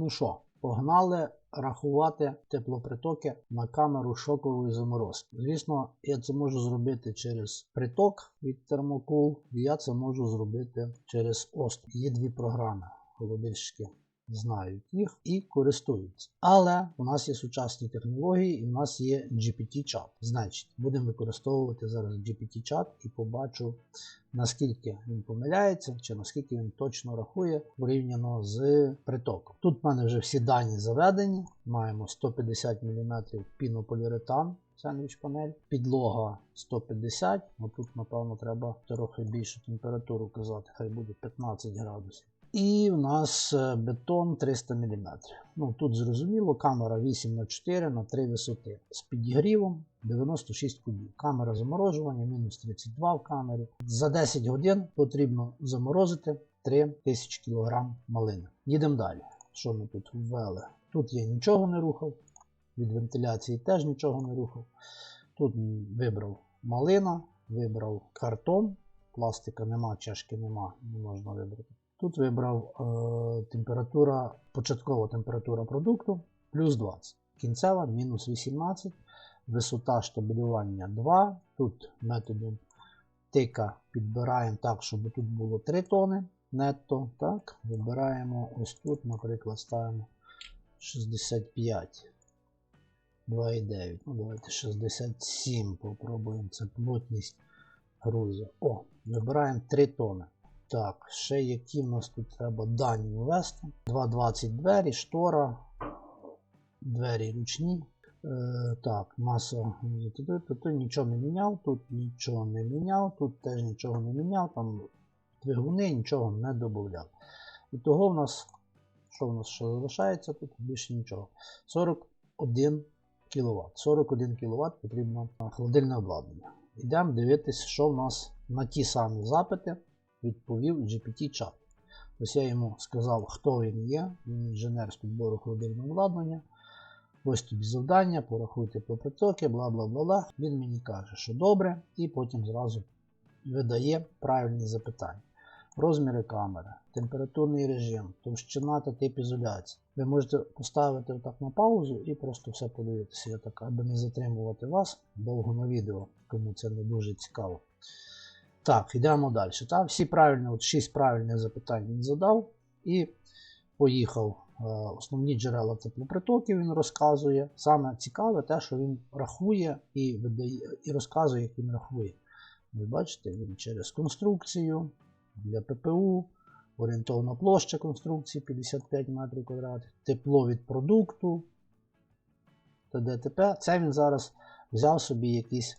Ну що, погнали рахувати теплопритоки на камеру шокової заморозки. Звісно, я це можу зробити через приток від термокул, і я це можу зробити через ОСТ. Є дві програми холодильщики знають їх і користуються. Але у нас є сучасні технології і у нас є GPT-чат. Значить, будемо використовувати зараз GPT-чат і побачу, наскільки він помиляється, чи наскільки він точно рахує порівняно з притоком. Тут в мене вже всі дані заведені. Маємо 150 мм пінополіуретан. Сендвіч панель, підлога 150, а тут, напевно, треба трохи більшу температуру казати, хай буде 15 градусів. І в нас е, бетон 300 мм. Ну, Тут зрозуміло, камера 8х4 на 3 висоти. З підігрівом 96 кубів. Камера заморожування, мінус 32 в камері. За 10 годин потрібно заморозити 3000 кг малини. Їдемо далі. Що ми тут ввели? Тут я нічого не рухав. Від вентиляції теж нічого не рухав. Тут вибрав малина, вибрав картон. Пластика нема, чашки нема, не можна вибрати. Тут вибрав е, температура, початкова температура продукту плюс 20. Кінцева мінус 18. Висота штабелювання 2. Тут методом тика підбираємо так, щоб тут було 3 тони нетто. Так, Вибираємо ось тут, наприклад, ставимо 65. 2,9. Ну, давайте 67. Попробуємо. Це плотність грузу. О, вибираємо 3 тони. Так, ще які в нас тут треба дані ввести. 2,20 двері, штора, двері ручні. Е, Так, маса. Тут нічого не міняв, тут нічого не міняв, тут теж нічого не міняв, там двигуни нічого не додавав. І того в нас, що в нас ще залишається тут? Більше нічого. 41 кВт. 41 кВт потрібно холодильне обладнання. Йдемо дивитися, що в нас на ті самі запити відповів GPT-чат. Ось я йому сказав, хто він є. Він інженер з підбору холодильного обладнання. Ось тобі завдання, порахуйте по притоки, бла бла бла. Він мені каже, що добре, і потім зразу видає правильні запитання. Розміри камери, температурний режим, товщина та тип ізоляції. Ви можете поставити отак на паузу і просто все подивитися, я так, аби не затримувати вас довго на відео, кому це не дуже цікаво. Так, йдемо далі. Так? Всі правильні, от 6 правильних запитань він задав і поїхав. Е, основні джерела теплопритоків він розказує. Саме цікаве те, що він рахує і видає, і розказує, як він рахує. Ви бачите, він через конструкцію для ППУ, орієнтовна площа конструкції 55 метрів квадратних, тепло від продукту ТДТП. Це він зараз взяв собі якісь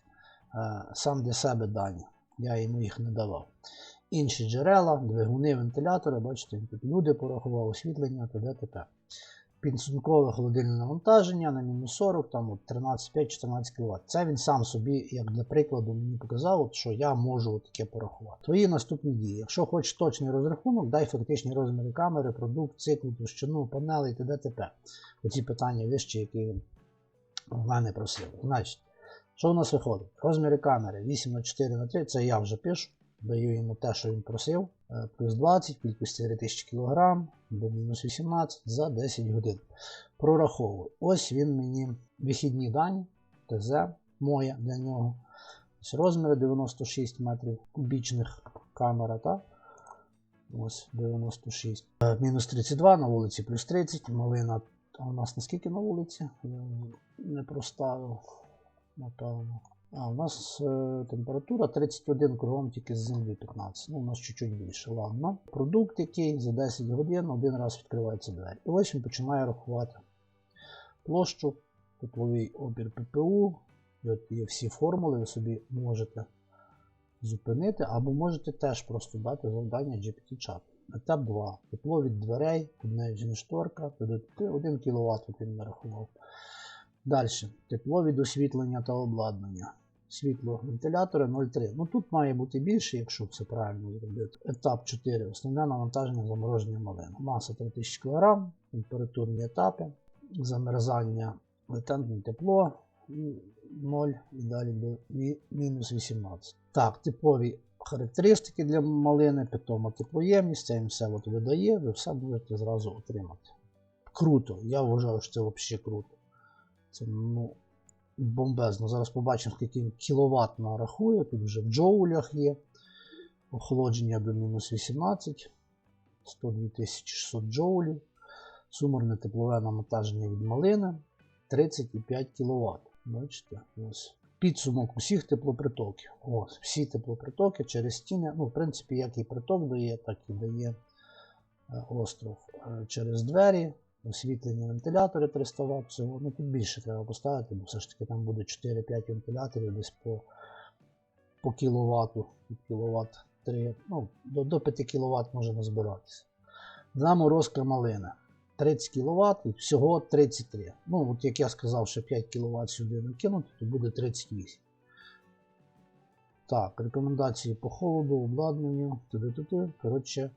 е, сам для себе дані. Я йому їх не давав. Інші джерела, двигуни, вентилятори, бачите, тут люди порахував освітлення та ДТП. Підсумкове холодильне навантаження на мінус 40, там 13,5-14 кВт. Це він сам собі, як для прикладу, мені показав, що я можу таке порахувати. Твої наступні дії. Якщо хочеш точний розрахунок, дай фактичні розміри камери, продукт, циклу, товщину, панелей та ДТП. Оці питання вищі, які мене просили. Значить, що у нас виходить? Розміри камери 8 на 4 на 3 це я вже пишу. Даю йому те, що він просив. Е, плюс 20, кількості 3000 кг до мінус 18 за 10 годин. Прораховую. Ось він мені вихідні дані, ТЗ моє для нього. Ось Розміри 96 метрів кубічних камера. так? Ось 96. Е, мінус 32 на вулиці плюс 30. Малина. А у нас наскільки на вулиці? Не проставив напевно. А, у нас е, температура 31 кругом тільки з землі 15. Ну, у нас чуть-чуть більше. Ладно. Продукт, який за 10 годин один раз відкривається двері. І ось він починає рахувати площу, тепловий опір ППУ. От Є всі формули, ви собі можете зупинити, або можете теж просто дати завдання GPT-чат. Етап 2. Тепло від дверей, одна шторка, 1 кВт він нарахував. Далі. Тепло від освітлення та обладнання. Світло вентилятора 0,3. Ну тут має бути більше, якщо все правильно зробити. Етап 4. Основне навантаження замороження малин. Маса 3000 кг, температурні етапи, замерзання, летентне тепло 0 і далі до мінус 18. Так, типові характеристики для малини, питома теплоємність, це їм все от видає, ви все можете зразу отримати. круто. Я вважаю, що це взагалі круто. Це ну, бомбезно. Зараз побачимо, скільки він кіловат нарахує. Тут вже в джоулях є. Охолодження до мінус 18. 102 600 джоулів. Сумерне теплове навантаження від малини 35 кВт. Бачите? Ось. Підсумок усіх теплопритоків. Ось, всі теплопритоки через стіни. Ну, в принципі, як і приток дає, так і дає е, остров Е, через двері, освітлені вентилятори 300 Вт. Всього. Ну, тут більше треба поставити, бо все ж таки там буде 4-5 вентиляторів десь по, по кіловату, кіловат 3, ну, до, до 5 кВт може назбиратися. Заморозка малина. 30 кВт і всього 33. Ну, от як я сказав, що 5 кВт сюди накинути, то буде 38. Так, рекомендації по холоду, обладнанню. Ту-ду-ту-ту. Коротше,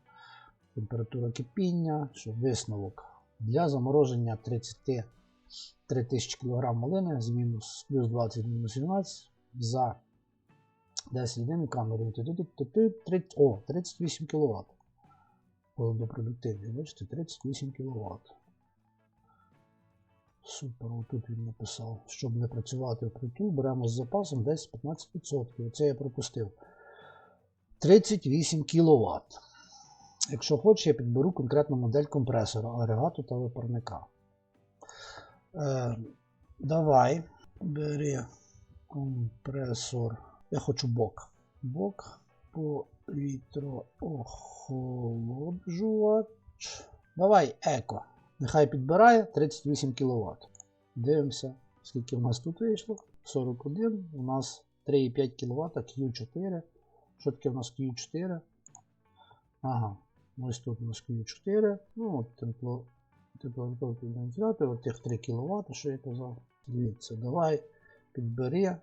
температура кипіння, що висновок. Для замороження 33 тисячі кг малини з мінус плюс 20 мінус 17 за 10 годин камеру. Ту-ду-ту-ту-ту. 30 О, 38 кВт. Холодопродуктивність, бачите, 38 кВт. Супер, отут він написав. Щоб не працювати впритул, беремо з запасом 10-15%. Оце я пропустив. 38 кВт. Якщо хочеш, я підберу конкретну модель компресора, агрегату та випарника. Е, давай, бери компресор. Я хочу бок. Бок повітроохолоджувач. Давай еко. Нехай підбирає 38 кВт. Дивимося, скільки в нас тут вийшло. 41. У нас 3,5 кВт Q4. Що таке в нас Q4? Ага. Ось тут у нас Q4. Ну, от тепло. Вентилятора, тих 3 кВт, що я казав. Дивіться, давай підбери.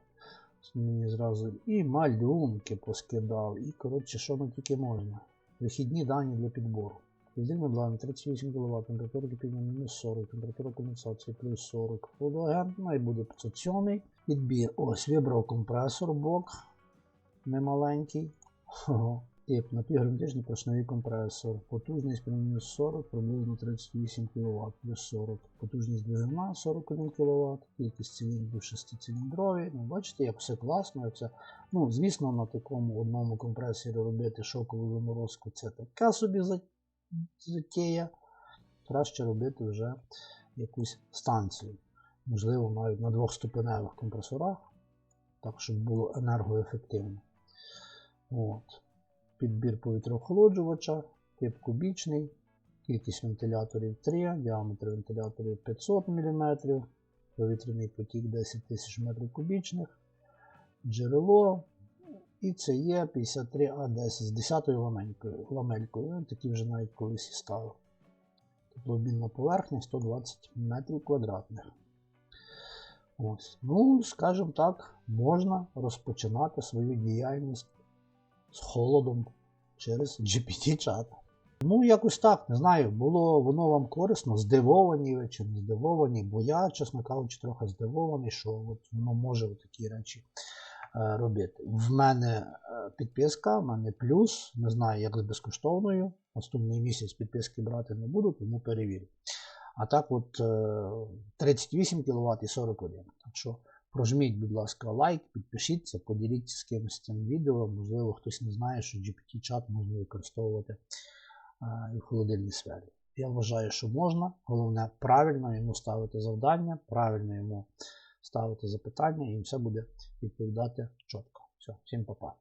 Мені зразу і малюнки поскидав, і коротше, що ми тільки можна. Вихідні дані для підбору. Роздільне обладнання 38 кВт, температура кипіння мінус 40, температура конденсації плюс 40. Водоагент, ну і буде 507. Підбір. Ось, вибрав компресор, бок. Немаленький. Тип напівгерметичний поршневий компресор. Потужність мінус 40, приблизно 38 кВт плюс 40. Потужність двигуна 41 кВт, кількість циліндрів 6-циліндрові. Ну, бачите, як все класно. Як все... Ну, Звісно, на такому одному компресорі робити шокову заморозку це така собі затея. Краще робити вже якусь станцію. Можливо, навіть на двохступеневих компресорах, так, щоб було енергоефективно. От підбір повітроохолоджувача, тип кубічний, кількість вентиляторів 3, діаметр вентиляторів 500 мм, повітряний потік 10 тисяч метрів кубічних, джерело. І це є 53А10 з 10 ламелькою. ламелькою. Такі вже навіть колись і ставив. Теплообмінна поверхня 120 метрів квадратних. Ось. Ну, скажімо так, можна розпочинати свою діяльність з холодом через GPT-чат. Ну, якось так, не знаю, було воно вам корисно, здивовані ви чи не здивовані, бо я, чесно кажучи, трохи здивований, що от воно може такі речі е, робити. В мене е, підписка, в мене плюс, не знаю, як з безкоштовною. Наступний місяць підписки брати не буду, тому перевірю. А так, от е, 38 кВт і 41. Так що Прожміть, будь ласка, лайк, підпишіться, поділіться з кимось цим відео. Можливо, хтось не знає, що GPT-чат можна використовувати а, і в холодильній сфері. Я вважаю, що можна. Головне, правильно йому ставити завдання, правильно йому ставити запитання, і все буде відповідати чітко. Все, всім па-па.